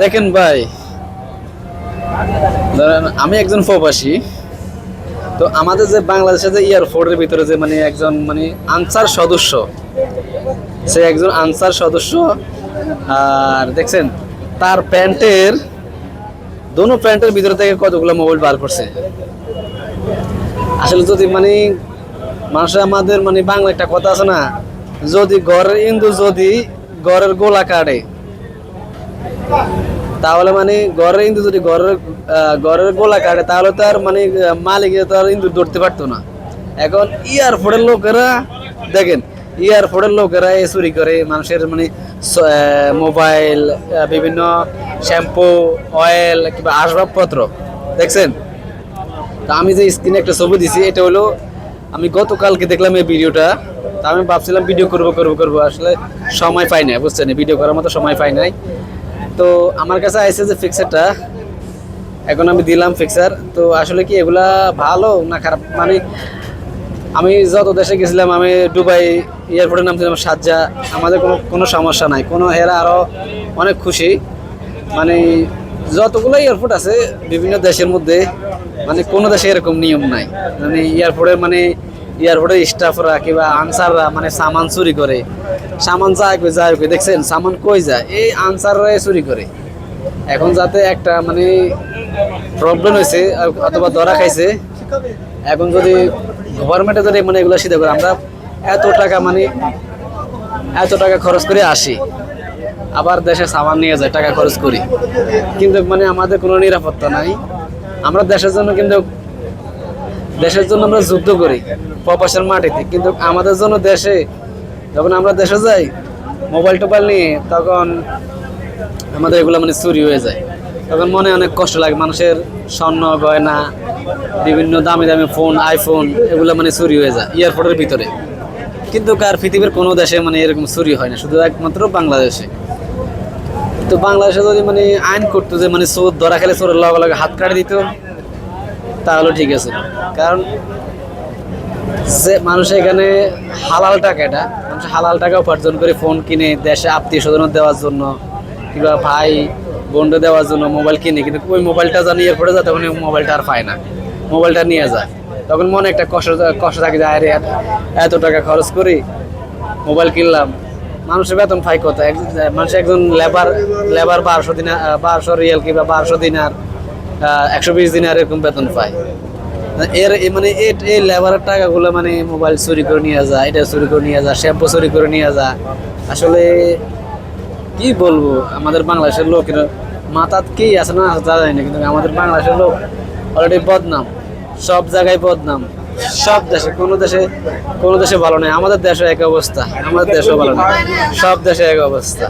দেখেন ভাই, ধরেন আমি একজন প্রবাসী, তো আমাদের যে বাংলাদেশে যে এয়ারপোর্টের ভিতরে যে মানে একজন মানে আনসার সদস্য, সে একজন আনসার সদস্য, আর দেখছেন, তার প্যান্টের, দোনো প্যান্টের ভিতরে থেকে কতগুলো মোবাইল বার করছে। আসলে যদি মানে মানুষের আমাদের মানে বাংলা একটা কথা আছে না, যদি ঘরের ইন্দু যদি ঘরের গোলা কাটে তাহলে মানে ঘরের ইন্দু যদি ঘরের ঘরের গোলা কাটে, তাহলে তো আর মানে মালিক তার ইন্দু ধরতে পারতো না। এখন এয়ারপোর্টের লোকেরা, দেখেন এয়ারপোর্টের লোকেরা এ চুরি করে, মানুষের মানে মোবাইল বিভিন্ন শ্যাম্পু, অয়েল কিংবা আসবাবপত্র, দেখছেন? তা আমি যে স্ক্রিনে একটা ছবি দিছি, এটা হলো, আমি গতকালকে দেখলাম এই ভিডিওটা, তা আমি ভাবছিলাম ভিডিও করব করব করব, আসলে সময় পাই নাই, বুঝছেন? ভিডিও করার মতো সময় পাই নাই। তো আমার কাছে আইসে যে ফিক্সারটা এখন আমি দিলাম ফিক্সার তো আসলে কি এগুলা ভালো না খারাপ? মানে আমি যত দেশে গেছিলাম, আমি দুবাই এয়ারপোর্টে নামছিলাম সাজ্জা। আমাদের কোনো কোনো সমস্যা নাই। কোনো এরা আরও অনেক খুশি। মানে যতগুলো এয়ারপোর্ট আছে বিভিন্ন দেশের মধ্যে মানে কোনো দেশে এরকম নিয়ম নাই। মানে এয়ারপোর্টে মানে এয়ারপোর্টের স্টাফরা কিংবা আনসাররা মানে সামান চুরি করে। সামান যায় কই যায় কই, দেখছেন? সামান কই যায়? এই আনসাররা চুরি করে। এখন যাতে একটা মানে প্রবলেম হয়েছে অথবা ধরা খাইছে, এখন যদি গভর্নমেন্টে যদি মানে এগুলো সিদ্ধ করে, আমরা এত টাকা মানে এত টাকা খরচ করে আসি। আবার দেশে সামান নিয়ে যায়, টাকা খরচ করি। কিন্তু মানে আমাদের কোনো নিরাপত্তা নাই। আমরা দেশের জন্য কিন্তু দেশের জন্য আমরা যুদ্ধ করি। প্রবাসের মাটিতে। কিন্তু আমাদের জন্য দেশে, যখন আমরা দেশে যাই মোবাইল টোবাইল নিয়ে, তখন আমাদের এগুলো মানে চুরি হয়ে যায়। তখন মনে অনেক কষ্ট লাগে, মানুষের স্বর্ণ, গয়না, বিভিন্ন দামি দামি ফোন আইফোন এগুলো মানে চুরি হয়ে যায় এয়ারপোর্টের ভিতরে। কিন্তু কার পৃথিবীর কোনো দেশে মানে এরকম চুরি হয় না, শুধু একমাত্র বাংলাদেশে। তো বাংলাদেশে যদি মানে আইন করতো যে মানে চোর ধরা খেলে চোরের লগে লগে হাত কাটে দিত, তাহলে ঠিক আছে। কারণ যে মানুষ এখানে হালাল টাকা এটা। মানুষ হালাল টাকা উপার্জন করে ফোন কিনে দেশে আত্মীয় স্বজন দেওয়ার জন্য, কিংবা ভাই বন্ধু দেওয়ার জন্য মোবাইল কিনে, কিন্তু ওই মোবাইলটা জানি এরপরে যায়, তখন ওই মোবাইলটা আর পায় না। মোবাইলটা নিয়ে যায়। তখন মনে একটা কষ্ট কষ্ট থাকে যে, আরে, এত- টাকা খরচ করি, মোবাইল কিনলাম। মানুষের বেতন পাই কত মানুষ একজন লেবার লেবার বারোশো দিন বারোশো রিয়াল কিংবা বারোশো দিনার একশো বিশ দিনার এরকম বেতন পায়। এর মানে এই লেবারের টাকাগুলো মানে মোবাইল চুরি করে নিয়ে যায় এটা চুরি করে নিয়ে যায় শ্যাম্পু চুরি করে নিয়ে যায় আসলে কি বলব, আমাদের বাংলাদেশের লোকের মাথাত কি আছে না তা জানি না, কিন্তু আমাদের বাংলাদেশের লোক অলরেডি বদনাম। সব জায়গায় বদনাম। সব দেশে, কোনো দেশে কোনো দেশে ভালো নেই। আমাদের দেশে এক অবস্থা। আমাদের দেশও ভালো নেই। সব দেশে এক অবস্থা।